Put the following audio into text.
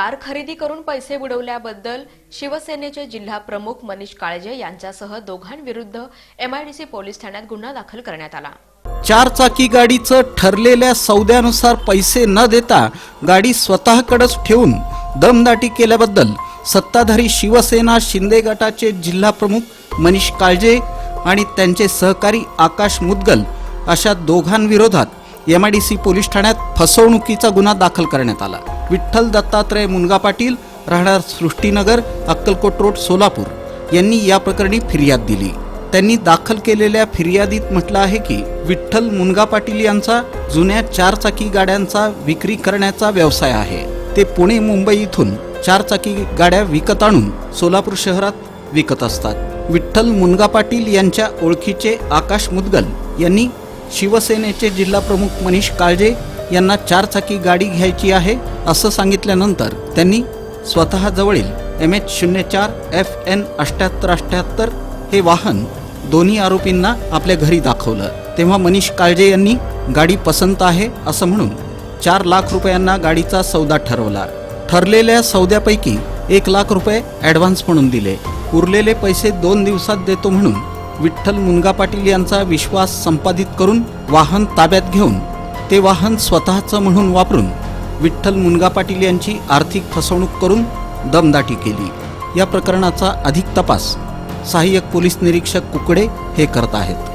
Car खरेदी करून पैसे बुडवल्याबद्दल शिवसेनेचे जिल्हा प्रमुख मनीष काळजे यांच्यासह दोघांविरुद्ध एमआयडीसी पोलीस ठाण्यात गुन्हा दाखल करण्यात आला. चार चाकी गाडीचं ठरलेल्या सौद्यानुसार पैसे न देता गाडी स्वतःकडेच ठेवून दमदाटी केल्याबद्दल सत्ताधारी शिवसेना शिंदे गटाचे जिल्हा प्रमुख मनीष काळजे आणि त्यांचे सहकारी आकाश मुदगल अशा दोघांविरोधात M I D C police ठाण्यात फसवणुकीचा गुन्हा दाखल करण्यात आला. विठ्ठल दत्तात्रय मुनगा पाटील राहणार सृष्टीनगर अक्कलकोट रोड सोलापूर. यांनी या प्रकरणी फिर्याद दिली. त्यांनी दाखल केलेल्या फिर्यादीत म्हटलं आहे की विठ्ठल मुनगा पाटील यांचा जुन्या चारचाकी गाड्यांचा विक्री करण्याचा व्यवसाय आहे. ते पुणे मुंबई इथून चारचाकी गाड्या विकत आणून सोलापूर शहरात विकत असतात. विठ्ठल मुनगा पाटील यांच्या ओळखीचे आकाश मुदगल यांनी शिवसेनेचे जिल्हाप्रमुख मनीष काळजे यांना चारचाकी गाडी घ्यायची आहे असं सांगितल्यानंतर त्यांनी स्वतःजवळील एम एच शून्य चार एफ एन अठ्ठ्याहत्तर अठ्ठ्याहत्तर हे वाहन दोन्ही आरोपींना आपल्या घरी दाखवलं. तेव्हा मनीष काळजे यांनी गाडी पसंत आहे असं म्हणून चार लाख रुपयांना गाडीचा सौदा ठरवला. ठरलेल्या सौद्यापैकी एक लाख रुपये ॲडव्हान्स म्हणून दिले. उरलेले पैसे दोन दिवसात देतो म्हणून विठ्ठल मुनगा पाटील यांचा विश्वास संपादित करून वाहन ताब्यात घेऊन ते वाहन स्वतःचं म्हणून वापरून विठ्ठल मुनगा पाटील यांची आर्थिक फसवणूक करून दमदाटी केली. या प्रकरणाचा अधिक तपास सहाय्यक पोलीस निरीक्षक कुकडे हे करत आहेत.